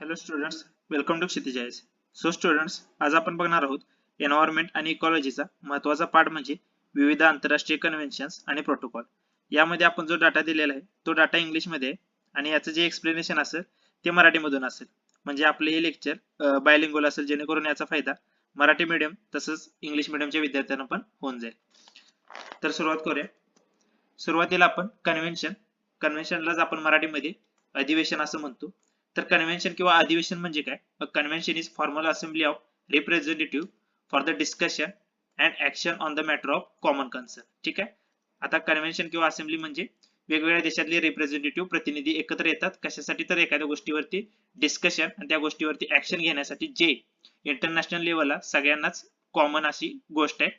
Hello students welcome to क्षितिजायस so students आज आपण बघणार आहोत एन्व्हायरमेंट आणि इकॉलॉजीचा महत्त्वाचा पार्ट म्हणजे विविध आंतरराष्ट्रीय कन्व्हेन्शन्स आणि प्रोटोकॉल यामध्ये आपण जो डाटा दिलेला आहे तो डाटा इंग्लिशमध्ये आहे आणि याचं जे एक्सप्लेनेशन असेल ते मराठीमधून असेल. म्हणजे आपले हे लेक्चर बायलिंगोल असेल जेणेकरून याचा फायदा मराठी मीडियम तसंच इंग्लिश मीडियमच्या विद्यार्थ्यांना पण होऊन जाईल. तर सुरुवात करूया. सुरुवातीला आपण कन्व्हेन्शन कन्व्हेन्शनलाच आपण मराठीमध्ये अधिवेशन असं म्हणतो. तर कन्व्हेन्शन किंवा अधिवेशन म्हणजे काय? Convention is formal assembly of representative for the discussion and action on the matter of common concern ठीक आहे? आता कन्व्हेन्शन किंवा असेंब्ली म्हणजे वेगवेगळ्या देशातले रिप्रेझेंटेटिव्ह प्रतिनिधी एकत्र येतात. कशासाठी? तर एखाद्या गोष्टीवरती डिस्कशन आणि त्या गोष्टीवरती ऍक्शन घेण्यासाठी जे इंटरनॅशनल लेवलला सगळ्यांनाच कॉमन अशी गोष्ट आहे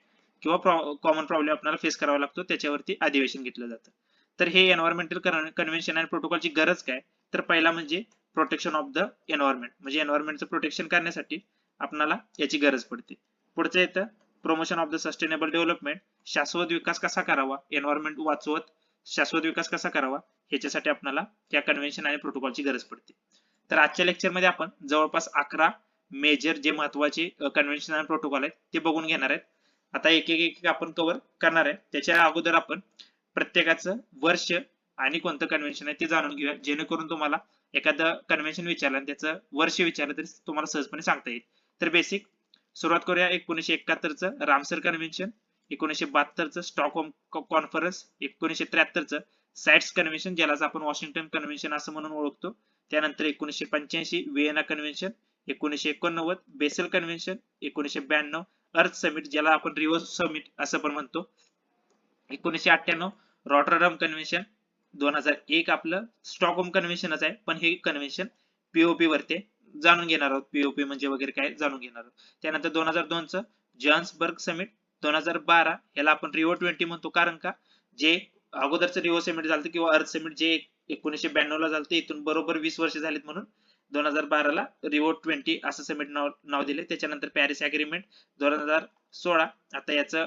किंवा कॉमन प्रॉब्लेम आपल्याला फेस करावा लागतो त्याच्यावरती अधिवेशन घेतलं जातं. तर हे एन्व्हायरमेंटल कन्व्हेन्शन आणि प्रोटोकॉलची गरज काय? तर पहिला म्हणजे प्रोटेक्शन ऑफ द एन्व्हायरमेंट म्हणजे एन्व्हायरमेंटचं प्रोटेक्शन करण्यासाठी आपणाला याची गरज पडते. पुढचं येतं promotion of the sustainable development शाश्वत विकास कसा करावा? एन्व्हायरमेंट वाचवत शाश्वत विकास कसा करावा? ह्याच्यासाठी आपल्याला त्या कन्व्हेन्शन आणि प्रोटोकॉलची गरज पडते. तर आजच्या लेक्चरमध्ये आपण जवळपास अकरा मेजर जे महत्त्वाचे कन्व्हेन्शन आणि प्रोटोकॉल आहेत ते बघून घेणार आहेत. आता एक एक एक आपण कव्हर करणार आहे. त्याच्या अगोदर आपण प्रत्येकाचं वर्ष आणि कोणतं कन्व्हेन्शन आहे ते जाणून घेऊया. जेणेकरून तुम्हाला एखादं कन्व्हेन्शन विचारलं आणि त्याचं वर्ष विचारलं तरी तुम्हाला सहजपणे सांगता येईल. तर बेसिक सुरुवात करूया एकोणीशे एकाहत्तरचं रामसर कन्व्हेन्शन एकोणीशे बहात्तरचं स्टॉकहोम कॉन्फरन्स एकोणीशे त्र्याहत्तरचं साइट्स कन्व्हेन्शन ज्याला आपण वॉशिंग्टन कन्व्हेन्शन असं म्हणून ओळखतो. त्यानंतर एकोणीशे पंच्याऐंशी विएना कन्व्हेन्शन एकोणीशे एकोणनव्वद बेसल कन्व्हेन्शन एकोणीशे ब्याण्णव अर्थ समिट ज्याला आपण रिव्हर्स समिट असं पण म्हणतो. एकोणीशे अठ्ठ्याण्णव रॉटरडम कन्व्हेन्शन दोन हजार एक आपलं स्टॉकहोम कन्व्हेन्शनच आहे. पण हे कन्व्हेन्शन पीओपी वरती जाणून घेणार आहोत. पीओपी म्हणजे वगैरे काय जाणून घेणार आहोत. त्यानंतर दोन हजार दोनचं जॉन्सबर्ग समिट दोन हजार बारा याला आपण रिओ ट्वेंटी म्हणतो. कारण का? जे अगोदरचं रिओ समिट झालं किंवा अर्थ समिट जे एकोणीशे ब्याण्णव ला झालं इथून बरोबर वीस वर्ष झालीत म्हणून दोन हजार बाराला रिओ ट्वेंटी असं समिट नाव नाव दिले त्याच्यानंतर पॅरिस अग्रीमेंट दोन हजार सोळा. आता याचं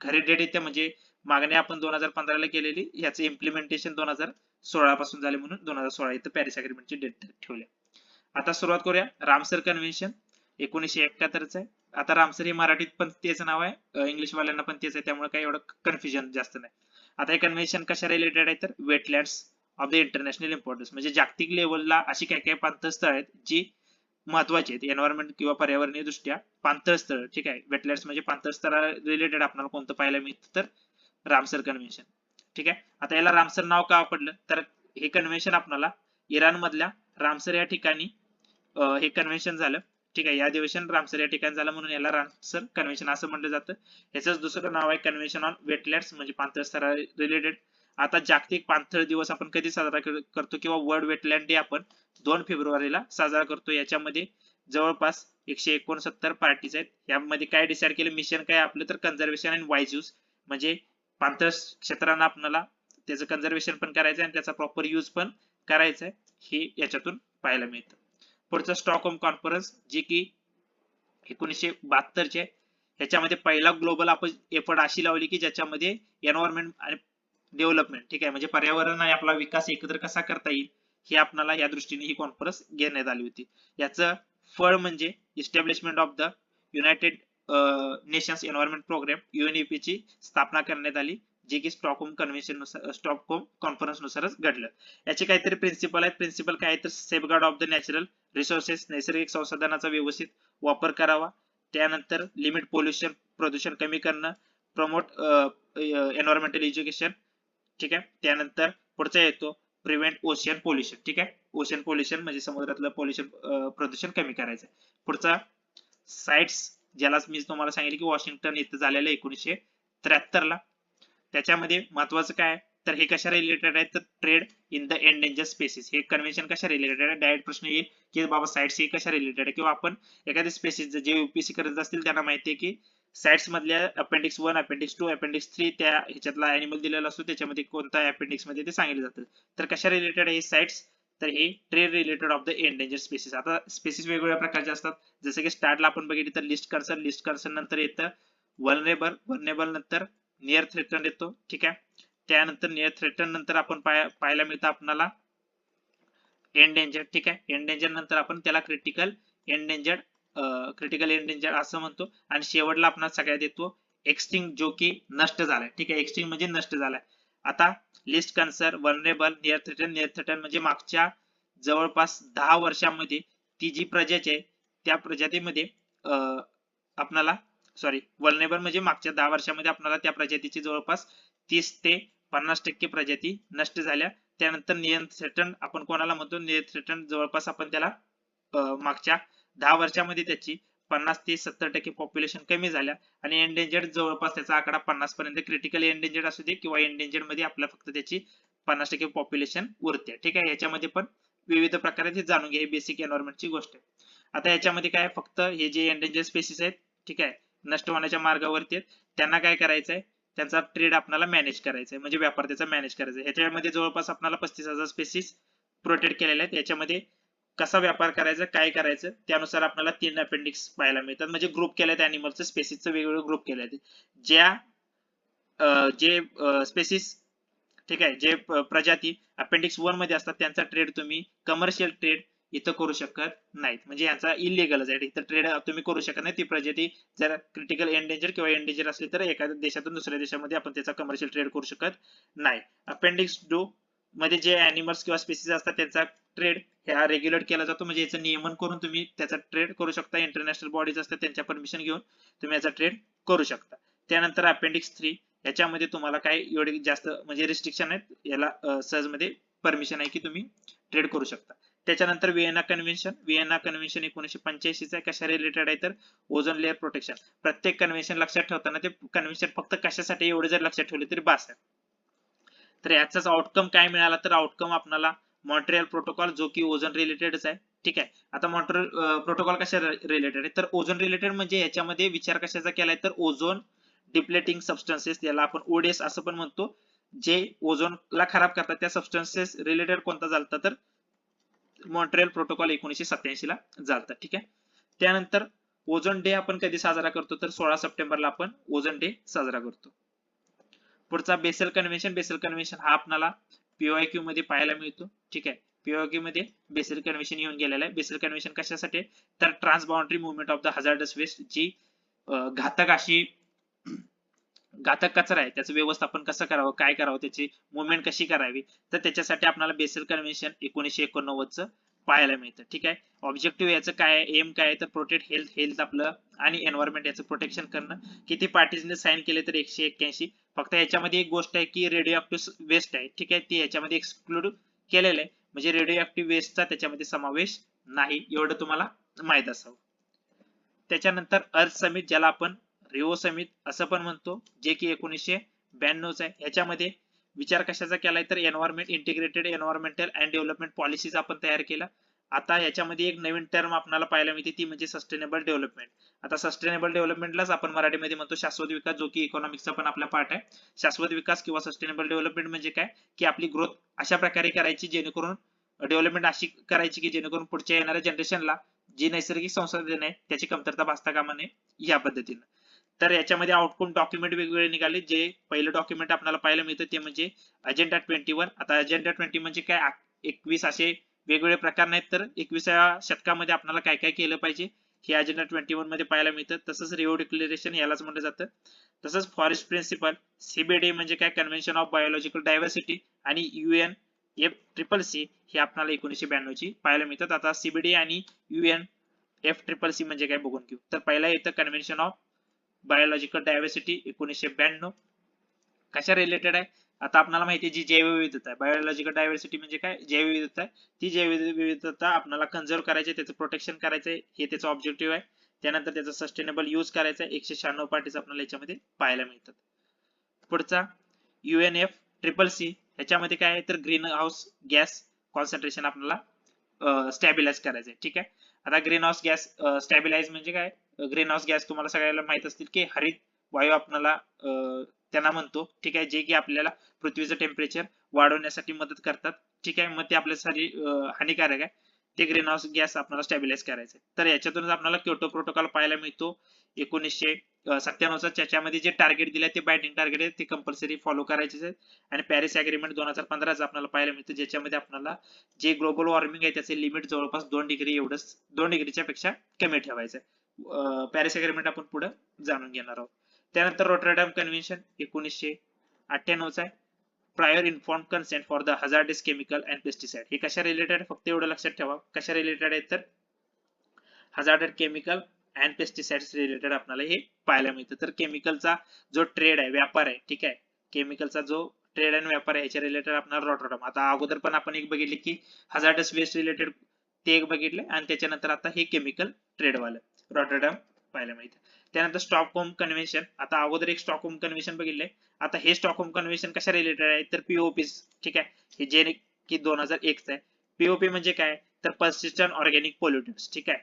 खरी डेट येते म्हणजे मागणी आपण दोन हजार पंधराला केलेली. याचं इम्प्लिमेंटेशन दोन हजार सोळा पासून झाले म्हणून दोन हजार सोळा इथं पॅरिस अग्रीमेंटची डेट ठेवली. आता सुरुवात करूया. रामसर कन्व्हेन्शन एकोणीशे एकाहत्तरच आहे. आता रामसर हे मराठीत पण तेच नाव आहे. इंग्लिश वाल्यांना पण तेच आहे. त्यामुळे काही एवढं कन्फ्युजन जास्त नाही. आता हे कन्व्हेन्शन कशा रिलेटेड आहे तर wetlands of the international importance म्हणजे जागतिक लेवलला अशी काही काही पांथस्थळ आहेत जी महत्त्वाचे आहेत. एन्व्हायरमेंट किंवा पर्यावरणीय दृष्ट्या पाणथळ स्थळ ठीक आहे? वेटलँड्स म्हणजे पांथळस्थळा रिलेटेड आपल्याला कोणतं पाहायला मिळतं तर रामसर कन्व्हेन्शन ठीक आहे? आता याला रामसर नाव का पडलं तर हे कन्व्हेन्शन आपणाला इराण मधल्या रामसर या ठिकाणी हे कन्व्हेन्शन झालं. ठीक आहे? या अधिवेशन रामसर या ठिकाणी झालं म्हणून याला रामसर कन्व्हेन्शन असं म्हटलं जातं. याचंच दुसरं नाव आहे कन्व्हेन्शन ऑन वेटलँड्स म्हणजे पाणथळ स्तरा रिलेटेड आता जागतिक पाणथळ दिवस आपण कधी साजरा करतो किंवा वर्ल्ड वेटलँड डे आपण दोन फेब्रुवारीला साजरा करतो. याच्यामध्ये जवळपास एकशे एकोणसत्तर पार्टीज आहेत. यामध्ये काय डिसाईड केलं? मिशन काय आपलं? तर कन्झर्वेशन अँड वाईज यूज म्हणजे पाणथळ क्षेत्रांना आपल्याला त्याचं कन्झर्वेशन पण करायचं आणि त्याचा प्रॉपर यूज पण करायचा आहे हे याच्यातून पाहायला मिळतं. पुढचं स्टॉकहोम कॉन्फरन्स जे की एकोणीसशे बहात्तरचे. ह्याच्यामध्ये पहिला ग्लोबल आपण एफर्ट अशी लावली की ज्याच्यामध्ये एन्व्हायरमेंट आणि डेव्हलपमेंट ठीक आहे? म्हणजे पर्यावरण आणि आपला विकास एकत्र कसा करता येईल हे आपल्याला या दृष्टीने ही कॉन्फरन्स घेण्यात आली होती. याचं फळ म्हणजे establishment of the United Nations environment programme UNEP ची स्थापना करण्यात आली जे की स्टॉकहोम कन्व्हेन्शननुसार स्टॉकहोम कॉन्फरन्स नुसारच घडलं. याचे काहीतरी प्रिन्सिपल आहेत. प्रिन्सिपल काय तर safeguard of the natural resources नैसर्गिक संसाधनाचा व्यवस्थित वापर करावा. त्यानंतर लिमिट पोल्युशन प्रदूषण कमी करणं. प्रमोट एन्व्हायरमेंटल एज्युकेशन ठीक आहे? त्यानंतर पुढचा येतो प्रिव्हेंट ओशियन पोल्युशन ठीक आहे? ओशियन पोल्युशन म्हणजे समुद्रातलं पोल्युशन प्रदूषण कमी करायचं. पुढचा साईट्स ज्याला मी तुम्हाला सांगितलं की वॉशिंग्टन इथं झालेलं एकोणीसशे त्र्याहत्तर ला. त्याच्यामध्ये महत्वाचं काय? तर हे कशा रिलेटेड आहे तर trade in the endangered species हे कन्व्हेन्शन कशा रिलेटेड आहे? डायरेक्ट प्रश्न येईल की बाबा साइट्स हे कशा रिलेटेड आहे? किंवा आपण एखाद्या स्पेसिस जे युपीसी करत असतील त्यांना माहिती आहे की साइट्स मधल्या appendix one appendix two appendix three त्या ह्याच्यातला अॅनिमल दिलेला असतो. त्याच्यामध्ये कोणता अपेंडिक्समध्ये ते सांगितलं जातं. तर कशा रिलेटेड आहे साइट्स तर हे trade related of the endanger species आता स्पेसिस वेगवेगळ्या प्रकारचे असतात. जसे की स्टार्टला आपण बघितली तर लिस्ट कर्सन लिस्ट कर्सन नंतर येतं वनरेबल वनरेबल नंतर नियर थ्रेटन येतो. ठीक आहे? त्यानंतर नियर थ्रेटन नंतर आपण पाहायला मिळतं आपणाला एंडेंजर्ड ठीक आहे? एंडेंजर नंतर आपण त्याला क्रिटिकल एंडेंजर्ड क्रिटिकल एंडेंजर्ड असं म्हणतो. आणि शेवटला आपण सगळ्यात येतो एक्स्टिंग जो की नष्ट झालाय. ठीक आहे? एक्स्टिंग म्हणजे नष्ट झालाय. आता least concern vulnerable near threaten near threaten म्हणजे मागच्या जवळपास दहा वर्षांमध्ये ती जी प्रजाती आहे त्या प्रजातीमध्ये आपणाला सॉरी वल्नेबल म्हणजे मागच्या दहा वर्षामध्ये आपल्याला त्या प्रजातीची जवळपास तीस ते पन्नास टक्के प्रजाती नष्ट झाल्या. त्यानंतर नियंत्रण आपण कोणाला म्हणतो? नियंत्रण जवळपास आपण त्याला मागच्या दहा वर्षामध्ये त्याची पन्नास ते सत्तर टक्के पॉप्युलेशन कमी झाल्या आणि एंडेंजर्ड जवळपास त्याचा आकडा पन्नास पर्यंत क्रिटिकल एंडेंजर्ड असू दे किंवा एंडेंजर्डमध्ये आपल्याला फक्त त्याची पन्नास टक्के पॉप्युलेशन उरते. ठीक आहे? याच्यामध्ये पण विविध प्रकारे जाणून घ्या. बेसिक एन्व्हायरमेंटची गोष्ट आहे. आता याच्यामध्ये काय फक्त हे जे एंडेंजर स्पेसिस आहेत ठीक आहे? नष्ट होण्याच्या मार्गावरती आहेत. त्यांना काय करायचंय? त्यांचा ट्रेड आपल्याला मॅनेज करायचा आहे म्हणजे व्यापार त्याचा मॅनेज करायचा आहे ह्याच्यामध्ये जवळपास आपल्याला पस्तीस हजार स्पेसिस प्रोटेक्ट केलेले आहेत. याच्यामध्ये कसा व्यापार करायचा काय करायचं त्यानुसार आपल्याला तीन अपेंडिक्स पाहायला मिळतात. म्हणजे ग्रुप केले आहेत अॅनिमलचं स्पेसिसचं वेगवेगळे ग्रुप केले आहेत ज्या जे स्पेसिस ठीक आहे जे प्रजाती अपेंडिक्स वनमध्ये असतात त्यांचा ट्रेड तुम्ही कमर्शियल ट्रेड इथं करू शकत नाहीत. म्हणजे यांचा इलिगलच आहे. इथं ट्रेड तुम्ही करू शकत नाही. ती प्रजाती जर क्रिटिकल एंडेंजर किंवा एंडेंजर असली तर एखाद्या देशातून दुसऱ्या देशामध्ये आपण त्याचा कमर्शियल ट्रेड करू शकत नाही. अपेंडिक्स डो मध्ये जे अॅनिमल्स किंवा स्पेसिस असतात त्यांचा ट्रेड ह्या रेग्युलेट केला जातो. म्हणजे याचं नियमन करून तुम्ही त्याचा ट्रेड करू शकता. इंटरनॅशनल बॉडीज असतात त्यांच्या परमिशन घेऊन तुम्ही याचा ट्रेड करू शकता. त्यानंतर अपेंडिक्स थ्री याच्यामध्ये तुम्हाला काय एवढे जास्त म्हणजे रिस्ट्रिक्शन आहेत. याला सहजमध्ये परमिशन आहे की तुम्ही ट्रेड करू शकता. त्याच्यानंतर व्हिएना कन्व्हेन्शन व्हिएना कन्व्हेन्शन एकोणीशे पंच्याऐंशीचा कशा रिलेटेड आहे तर ओझोन लेअर प्रोटेक्शन प्रत्येक कन्व्हेन्शन लक्षात ठेवताना ते कन्व्हेन्शन फक्त कशासाठी एवढे जर लक्षात ठेवले तरी बास आहे. तर याचाच आउटकम काय मिळाला तर आउटकम आपल्याला मॉन्ट्रियल प्रोटोकॉल जो की ओझोन रिलेटेडच आहे. ठीक आहे? आता मॉन्ट्रियल प्रोटोकॉल कशा रिलेटेड आहे तर ओझोन रिलेटेड म्हणजे याच्यामध्ये विचार कशाचा केलाय तर ओझोन डिप्लेटिंग सबस्टन्सेस याला आपण ओडेस असं पण म्हणतो. जे ओझोनला खराब करतात त्या सबस्टन्सेस रिलेटेड कोणता झालता तर मॉन्ट्रियल प्रोटोकॉल एकोणीशे सत्याऐंशी ला झालता. ठीक आहे? त्यानंतर ओझोन डे आपण कधी साजरा करतो? तर सोळा सप्टेंबरला आपण ओझोन डे साजरा करतो. पुढचा बेसल कन्व्हेन्शन बेसल कन्व्हेन्शन हा आपल्याला पीओआयक्यू मध्ये पाहायला मिळतो. ठीक आहे? पीओआयक्यू मध्ये बेसल कन्व्हेन्शन येऊन गेलेलं आहे. बेसल कन्व्हेन्शन कशासाठी तर transboundary movement of the hazardous waste जी घातक अशी घातक कचरा आहे त्याचं व्यवस्थापन कसं करावं काय करावं त्याची मुवमेंट कशी करावी तर त्याच्यासाठी आपल्याला बेसल कन्व्हेन्शन एकोणीशे एकोणनव्वदचं पाहायला मिळतं. ठीक आहे? ऑब्जेक्टिव्ह याचं काय एम काय तर प्रोटेक्ट हेल्थ हेल्थ आपलं आणि एन्व्हायरमेंट याचं प्रोटेक्शन करणं. किती पार्टीजने साईन केले तर एकशे एक्क्याऐंशी? फक्त याच्यामध्ये एक गोष्ट आहे की रेडिओ ऍक्टिव्ह वेस्ट आहे. ठीक आहे? ती याच्यामध्ये एक्सक्लूड केलेलं आहे. म्हणजे रेडिओ ऍक्टिव्ह वेस्टचा त्याच्यामध्ये समावेश नाही. एवढं तुम्हाला माहीत असावं. त्याच्यानंतर अर्थ समिट ज्याला आपण रिओ समित असं पण म्हणतो जे की एकोणीसशे ब्याण्णवच आहे. याच्यामध्ये विचार कशाचा केलाय? तर environment integrated environmental and development policies आपण तयार केला. आता याच्यामध्ये एक नवीन टर्म आपल्याला पाहायला मिळते ती म्हणजे सस्टेनेबल डेव्हलपमेंट आता सस्टेनेबल डेव्हलपमेंटलाच आपण मराठीमध्ये म्हणतो शाश्वत विकास जो की इकॉनॉमिक्सचा पण आपला पार्ट आहे. शाश्वत विकास किंवा सस्टेनेबल डेव्हलपमेंट म्हणजे काय? की आपली ग्रोथ अशा प्रकारे करायची जेणेकरून डेव्हलपमेंट अशी करायची की जेणेकरून पुढच्या येणाऱ्या जनरेशनला जी नैसर्गिक संसाधने आहे त्याची कमतरता भासता कामा नये या पद्धतीनं. तर याच्यामध्ये आउटकम डॉक्युमेंट वेगवेगळे निघाले. जे पहिलं डॉक्युमेंट आपल्याला पाहायला मिळतं ते म्हणजे अजेंडा ट्वेंटी वन आता अजेंडा ट्वेंटी म्हणजे काय? एकवीस असे वेगवेगळे प्रकार नाहीत तर एकविसाव्या शतकामध्ये आपल्याला काय काय केलं पाहिजे? हे अजेंडा ट्वेंटी वनमध्ये पाहायला मिळतं. तसंच रिओ डिक्लेरेशन यालाच म्हटलं जातं. तसंच फॉरेस्ट प्रिन्सिपल सीबीडी म्हणजे काय? कन्व्हेन्शन ऑफ बायोलॉजिकल डायव्हर्सिटी आणि युएन एफ ट्रिपल सी हे आपल्याला एकोणीशे ब्याण्णव ची पाहायला मिळतात. आता सीबीडी आणि युएन एफ ट्रिपल सी म्हणजे काय बघून घेऊ. तर पहिला येतं कन्व्हेन्शन ऑफ बायोलॉजिकल डायव्हर्सिटी एकोणीसशे ब्याण्णव. कशा रिलेटेड आहे? आता आपल्याला माहिती आहे जी जैवविविधता आहे. बायोलॉजिकल डायव्हर्सिटी म्हणजे काय? जैवविविधता आहे. ती जैवविविधता आपल्याला कन्झर्व करायची त्याचं प्रोटेक्शन करायचं हे त्याचं ऑब्जेक्टिव्ह आहे. त्यानंतर त्याचा सस्टेनेबल यूज करायचा आहे एकशे शहाण्णव पार्टीज आपल्याला याच्यामध्ये पाहायला मिळतात. पुढचा युएनएफ ट्रिपल सी ह्याच्यामध्ये काय आहे? तर ग्रीन हाऊस गॅस कॉन्सन्ट्रेशन आपल्याला स्टॅबिलाइज आहे ठीक आहे? आता ग्रीन हाऊस गॅस स्टॅबिलाइज म्हणजे काय? ग्रीन हाऊस गॅस तुम्हाला सगळ्याला माहीत असतील की हरित वायू आपल्याला त्यांना म्हणतो. ठीक आहे? जे की आपल्याला पृथ्वीचं टेम्परेचर वाढवण्यासाठी मदत करतात. ठीक आहे? मग ते आपल्यासाठी हानिकारक आहे. ते ग्रीन हाऊस गॅस आपल्याला स्टॅबिलाइज करायचं तर याच्यातूनच आपल्याला क्योटो प्रोटोकॉल पाहायला मिळतो. एकोणीसशे सत्त्याण्णवचा त्याच्यामध्ये जे टार्गेट दिले ते बायडिंग टार्गेट आहे. ते कंपल्सरी फॉलो करायचे आहेत. आणि पॅरिस अग्रीमेंट दोन हजार पंधराचा आपल्याला पाहायला मिळतं. ज्याच्यामध्ये आपल्याला जे ग्लोबल वॉर्मिंग आहे त्याचे लिमिट जवळपास दोन डिग्री एवढंच दोन डिग्रीच्या पेक्षा कमी ठेवायचं आहे. पॅरिस अग्रीमेंट आपण पुढे जाणून घेणार आहोत. त्यानंतर रोटरडॅम कन्व्हेन्शन एकोणीसशे अठ्ठ्याण्णवचा आहे. Prior inform consent for the hazardous chemical and pesticide हे कशा रिलेटेड फक्त एवढं लक्षात ठेवा. कशा रिलेटेड आहे तर? Hazardous chemical and pesticides related आपल्याला हे पाहायला मिळतं. तर केमिकलचा जो ट्रेड आहे व्यापार आहे ठीक आहे? केमिकलचा जो ट्रेड अँड व्यापार आहे याच्या रिलेटेड आपल्याला रॉटरडम आता अगोदर पण आपण एक बघितले की हजार्डस वेस्ट रिलेटेड ते एक बघितले आणि त्याच्यानंतर आता हे केमिकल ट्रेडवालं रॉटरडम पाहायला मिळतं. त्यानंतर स्टॉकहोम कन्व्हेन्शन आता अगोदर एक स्टॉकहोम कन्व्हेन्शन बघितले आता हे स्टॉकहोम कन्व्हेन्शन कशा रिलेटेड आहे? तर पीओपी ठीक आहे? हे जे की दोन हजार एक आहे. पीओपी म्हणजे काय? तर पर्सिस्टंट ऑर्गॅनिक पोल्युटन्स ठीक आहे?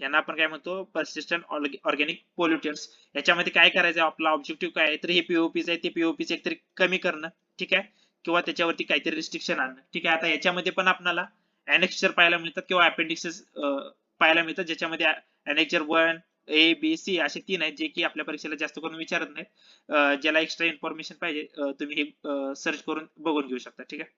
यांना आपण काय म्हणतो? पर्सिस्टंट ऑर्गॅनिक पोल्युटन्स याच्यामध्ये काय करायचं आपला ऑब्जेक्टिव्ह काय आहे? तर हे पीओपीच आहे. ते पीओपीच एकतरी कमी करणं ठीक आहे? किंवा त्याच्यावरती काहीतरी रिस्ट्रिक्शन आणणं ठीक आहे? आता याच्यामध्ये पण आपल्याला अनेक्चर पाहायला मिळतात किंवा अपेंडिक्सेस पाहायला मिळतात ज्याच्यामध्ये annexure one A B C असे तीन आहेत जे की आपल्या परीक्षेला जास्त करून विचारत नाहीत. ज्याला एक्स्ट्रा इन्फॉर्मेशन पाहिजे तुम्ही हे सर्च करून बघून घेऊ शकता ठीक आहे?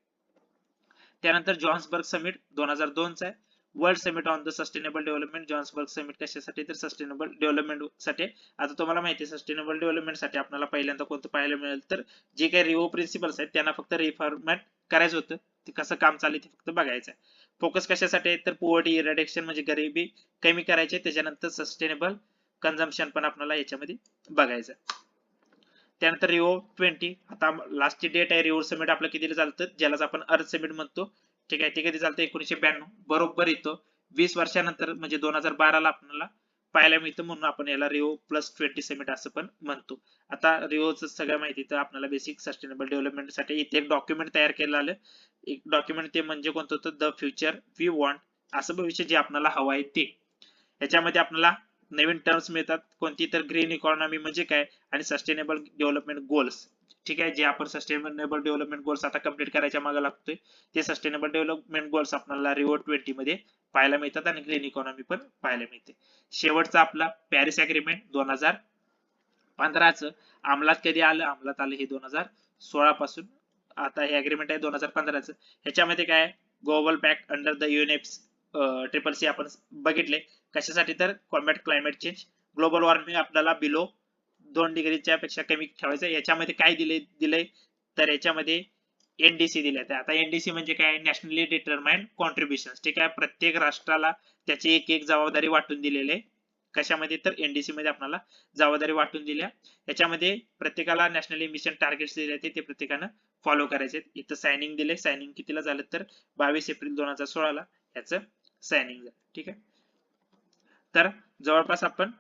त्यानंतर जॉन्सबर्ग समिट दोन हजार दोनचा आहे. World summit on the sustainable development Johannesburg summit कशासाठी तर सस्टेनेबल डेव्हलपमेंटसाठी आता तुम्हाला माहिती आहे सस्टेनेबल डेव्हलपमेंटसाठी आपल्याला पहिल्यांदा कोणतं पाहायला मिळेल तर जे काही रिओ प्रिन्सिपल्स आहेत त्यांना फक्त रिफॉर्मेट करायचं होतं. ते कसं काम चालू ते फक्त बघायचं फोकस कशासाठी आहे? तर पोवर्टी इरेडिक्शन म्हणजे गरिबी कमी करायचे त्याच्यानंतर सस्टेनेबल कन्झम्पशन पण आपल्याला याच्यामध्ये बघायचं त्यानंतर रिओ ट्वेंटी आता लास्टची डेट आहे रिओ समिट आपलं किती चालतं? ज्यालाच आपण अर्थ समिट म्हणतो. ठीक आहे ते कधी चालतं? एकोणीशे ब्याण्णव. बरोबर येतो. वीस वर्षानंतर म्हणजे दोन हजार बाराला आपल्याला पाहायला मिळतं म्हणून आपण याला रिओ प्लस ट्वेंटी समिट असं पण म्हणतो. आता रिओचं सगळं माहिती तर आपल्याला बेसिक सस्टेनेबल डेव्हलपमेंटसाठी इथे एक डॉक्युमेंट तयार केलं आलं. एक डॉक्युमेंट ते म्हणजे कोणतं होतं? द फ्युचर वी वॉन्ट असं भविष्य जे आपल्याला हवं आहे ते. याच्यामध्ये आपल्याला नवीन टर्म्स मिळतात. कोणती तर ग्रीन इकॉनॉमी म्हणजे काय? आणि सस्टेनेबल डेव्हलपमेंट गोल्स ठीक आहे जे आपण सस्टेनेबल डेव्हलपमेंट गोल्स आता कंप्लीट करायच्या मागे लागतोय ते सस्टेनेबल डेव्हलपमेंट गोल्स आपल्याला रिओ ट्वेंटी मध्ये पाहायला मिळतात आणि ग्रीन इकॉनॉमी पण पाहायला मिळते. शेवटचा आपला पॅरिस अग्रीमेंट दोन हजार पंधराचं अंमलात कधी आलं? अंमलात आलं हे दोन हजार सोळा पासून आता हे अग्रीमेंट आहे दोन हजार पंधराचं. ह्याच्यामध्ये काय global pact under the UNEP's triple C आपण बघितले. कशासाठी तर? Combat climate change global warming आपल्याला बिलो दोन डिग्रीच्या पेक्षा कमी ठेवायचं. याच्यामध्ये काय दिले दिले तर याच्यामध्ये एनडीसी दिले आता एनडीसी म्हणजे काय? नॅशनली डिटरमाइंड कॉन्ट्रीब्युशन ठीक आहे? प्रत्येक राष्ट्राला त्याची एक एक जबाबदारी वाटून दिलेले कशामध्ये? तर एनडीसी मध्ये आपल्याला जबाबदारी वाटून दिल्या. याच्यामध्ये प्रत्येकाला नॅशनल मिशन टार्गेट्स दिले ते प्रत्येकानं फॉलो करायचे इथं सायनिंग दिले सायनिंग कितीला झालं तर? बावीस एप्रिल दोन हजार सोळाला. याचं सायनिंग झालं. ठीक आहे? तर जवळपास आपण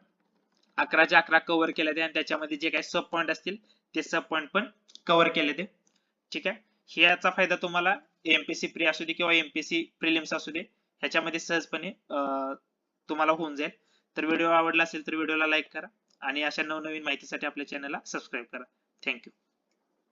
अकराच्या अकरा कव्हर केले होते आणि त्याच्यामध्ये जे काही सब पॉईंट असतील ते सब पॉईंट पण कव्हर केले ते. ठीक आहे? याचा फायदा तुम्हाला एमपीसी प्री असू दे किंवा एमपीसी प्रिलिम्स असू दे ह्याच्यामध्ये सहजपणे तुम्हाला होऊन जाईल. तर व्हिडिओ आवडला असेल तर व्हिडिओला लाईक करा आणि अशा नवनवीन माहितीसाठी आपल्या चॅनलला सबस्क्राईब करा. थँक्यू